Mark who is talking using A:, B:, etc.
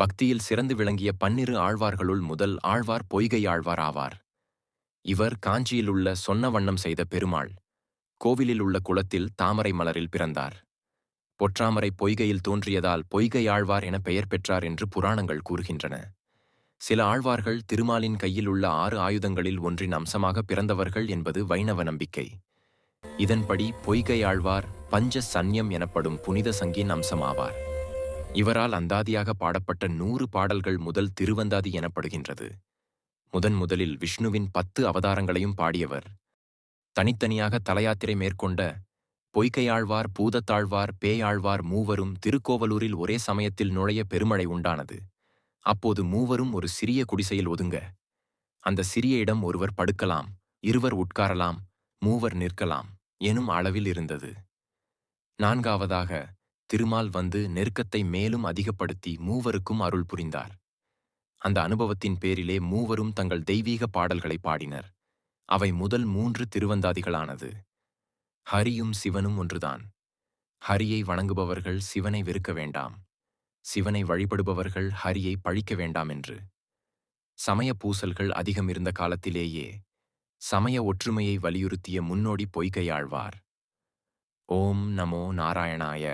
A: பக்தியில் சிறந்து விளங்கிய பன்னிரு ஆழ்வார்களுள் முதல் ஆழ்வார் பொய்கை ஆழ்வார் ஆவார். இவர் காஞ்சியில் உள்ள சொன்ன வண்ணம் செய்த பெருமாள். கோவிலில் உள்ள குளத்தில் தாமரை மலரில் பிறந்தார். பொற்றாமரை பொய்கையில் தோன்றியதால் பொய்கை ஆழ்வார் என பெயர் பெற்றார் என்று புராணங்கள் கூறுகின்றன. சில ஆழ்வார்கள் திருமாலின் கையில் உள்ள ஆறு ஆயுதங்களில் ஒன்றின் அம்சமாக பிறந்தவர்கள் என்பது வைணவ நம்பிக்கை. இதன்படி பொய்கை ஆழ்வார் பஞ்ச சன்யம் எனப்படும் புனித சங்கின் அம்சமாவார். இவரால் அந்தாதியாக பாடப்பட்ட நூறு பாடல்கள் முதல் திருவந்தாதி எனப்படுகின்றது. முதன் முதலில் விஷ்ணுவின் பத்து அவதாரங்களையும் பாடியவர். தனித்தனியாக தலையாத்திரை மேற்கொண்ட பொய்கையாழ்வார் பூதத்தாழ்வார் பேயாழ்வார் மூவரும் திருக்கோவலூரில் ஒரே சமயத்தில் நுழைய பெருமழை உண்டானது. அப்போது மூவரும் ஒரு சிறிய குடிசையில் ஒதுங்க. அந்த சிறிய இடம் ஒருவர் படுக்கலாம் இருவர் உட்காரலாம் மூவர் நிற்கலாம் எனும் அளவில் இருந்தது. நான்காவதாக திருமால் வந்து நெருக்கத்தை மேலும் அதிகப்படுத்தி மூவருக்கும் அருள் புரிந்தார். அந்த அனுபவத்தின் பேரிலே மூவரும் தங்கள் தெய்வீக பாடல்களை பாடினர். அவை முதல் மூன்று திருவந்தாதிகளானது. ஹரியும் சிவனும் ஒன்றுதான். ஹரியை வணங்குபவர்கள் சிவனை வெறுக்க வேண்டாம். சிவனை வழிபடுபவர்கள் ஹரியை பழிக்க வேண்டாம் என்று. சமய பூசல்கள் அதிகம் இருந்த காலத்திலேயே சமய ஒற்றுமையை வலியுறுத்திய முன்னோடி பொய்கையாழ்வார். ஓம் நமோ நாராயணாய.